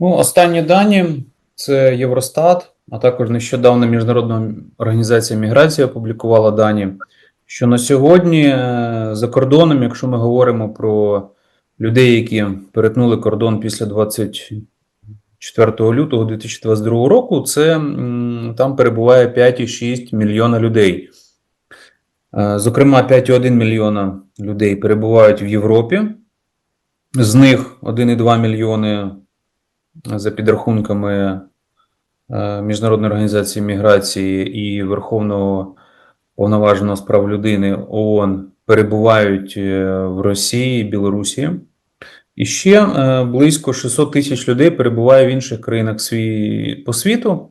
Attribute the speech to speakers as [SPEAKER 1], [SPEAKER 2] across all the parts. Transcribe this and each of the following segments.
[SPEAKER 1] Ну, останні дані це Євростат, а також нещодавно Міжнародна організація міграції опублікувала дані, що на сьогодні е, за кордоном, якщо ми говоримо про людей, які перетнули кордон після 24 лютого 2022 року, це там перебуває 5,6 мільйона людей. Е, Зокрема, 5,1 мільйона людей перебувають в Європі. З них 1,2 мільйони за підрахунками е, Міжнародної організації міграції і Верховного повноваженого з прав людини ООН перебувають е, в Росії, Білорусі. І ще е, близько 600 тисяч людей перебуває в інших країнах по світу.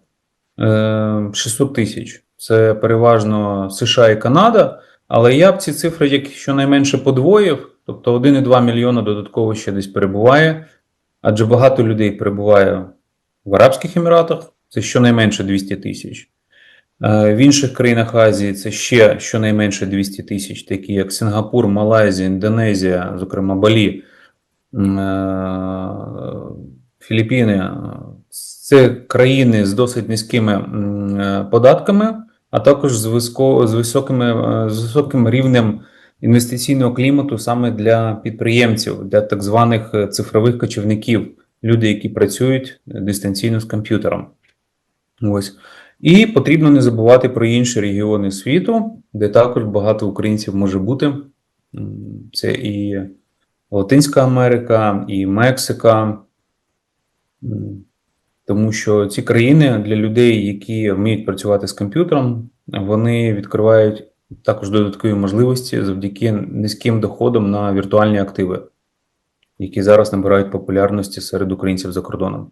[SPEAKER 1] Е, 600 тисяч. Це переважно США і Канада. Але я б ці цифри як щонайменше подвоїв, тобто 1,2 мільйона додатково ще десь перебуває, адже багато людей перебуває в Арабських Еміратах, це щонайменше 200 тисяч. Е, В інших країнах Азії це ще щонайменше 200 тисяч, такі як Сингапур, Малайзія, Індонезія, зокрема Балі, е, Філіппіни. Це країни з досить низькими е, податками, а також з, високими, з високим рівнем інвестиційного клімату саме для підприємців, для так званих е, цифрових кочівників, люди, які працюють дистанційно з комп'ютером. Ось. І потрібно не забувати про інші регіони світу, де також багато українців може бути. Це і Латинська Америка, і Мексика. Тому що ці країни для людей, які вміють працювати з комп'ютером, вони відкривають також додаткові можливості завдяки низьким доходам на віртуальні активи, які зараз набирають популярності серед українців за кордоном.